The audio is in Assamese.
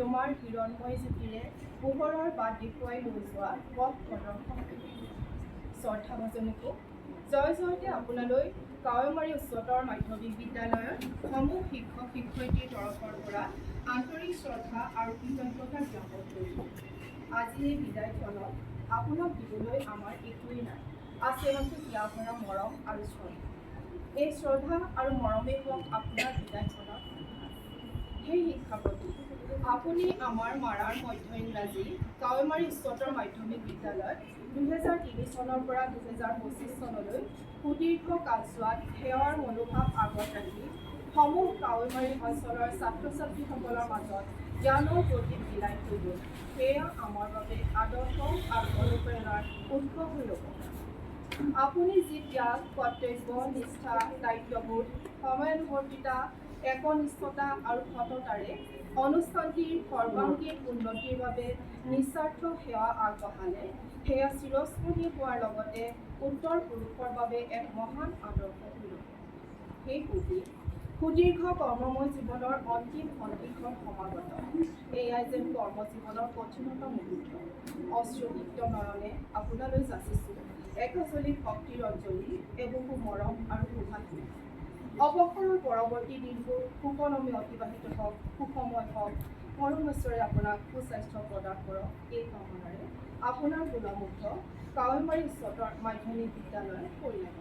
তোমাৰ হিৰণময় জ্যোতিৰে পোহৰৰ বাট দেখুৱাই লৈ যোৱা পথ প্ৰদৰ্শন। কৰিম শ্ৰদ্ধাভাজনীকো জয় জয়তে আপোনালৈ কাৱৈমাৰী উচ্চতৰ মাধ্যমিক বিদ্যালয়ৰ সমূহ শিক্ষক শিক্ষয়িত্ৰীৰ তৰফৰ পৰা আন্তৰিক শ্ৰদ্ধা আৰু কৃতজ্ঞতা জ্ঞাপন কৰিছোঁ আজি এই বিদায়খনত আপোনাক দিবলৈ আমাৰ একোৱেই নাই আছে মাথো হিয়া ভৰা মৰম আৰু শ্ৰদ্ধা। এই শ্ৰদ্ধা আৰু মৰমেই হওক আপোনাৰ বিদায়খনত সেই শিক্ষাপতি আপুনি আমাৰ মাৰাৰ মধ্য ইংৰাজী কাৱৈমাৰী উচ্চতৰ মাধ্যমিক বিদ্যালয়ত দুহেজাৰ তিনি চনৰ পৰা দুহেজাৰ পঁচিছ চনলৈ সুদীৰ্ঘ কালচোৱাত সেৱাৰ মনোভাৱ আগত ৰাখি সমূহ কাৱৈমাৰী অঞ্চলৰ ছাত্ৰ ছাত্ৰীসকলৰ মাজত জ্ঞানৰ প্ৰদীপ বিলাই থৈ গ'ল। সেয়া আমাৰ বাবে আদৰ্শ আৰু অনুপ্ৰেৰণাৰ উৎস হৈ ৰ'ব। আপুনি যি ত্যাগ কৰ্তব্য নিষ্ঠা দায়িত্ববোধ সময়ানুৱৰ্তিতা একনিষ্ঠতা আৰু সততাৰে অনুষ্ঠানটিৰ সৰ্বাংগীন উন্নতিৰ বাবে নিস্বাৰ্থ সেৱা আগবঢ়ালে। সেয়া চিৰস্মৰণীয় হোৱাৰ লগতে উত্তৰ পুৰুষৰ বাবে এক মহান আদৰ্শ হৈ সেই সুদী, সুদীৰ্ঘ কৰ্মময় জীৱনৰ অন্তিম সন্ধিক্ষণ সমাগত। এয়াই যেন কৰ্মজীৱনৰ কঠিনতম মুহূৰ্ত। অশ্ৰুদীপ্ত নয়নে আপোনালৈ যাচিছোঁ। একজলী ভক্তিৰ অঞ্জলি, এবহু মৰম আৰু অৱসৰৰ পৰৱৰ্তী দিনবোৰ সুকলমে অতিবাহিত হওক সুসময় হওক পৰমেশ্বৰে আপোনাক সুস্বাস্থ্য প্ৰদান কৰক। এই কামনাৰে আপোনাৰ গুণমুগ্ধ কাৱৈমাৰী উচ্চতৰ মাধ্যমিক বিদ্যালয়ৰ পৰিয়াল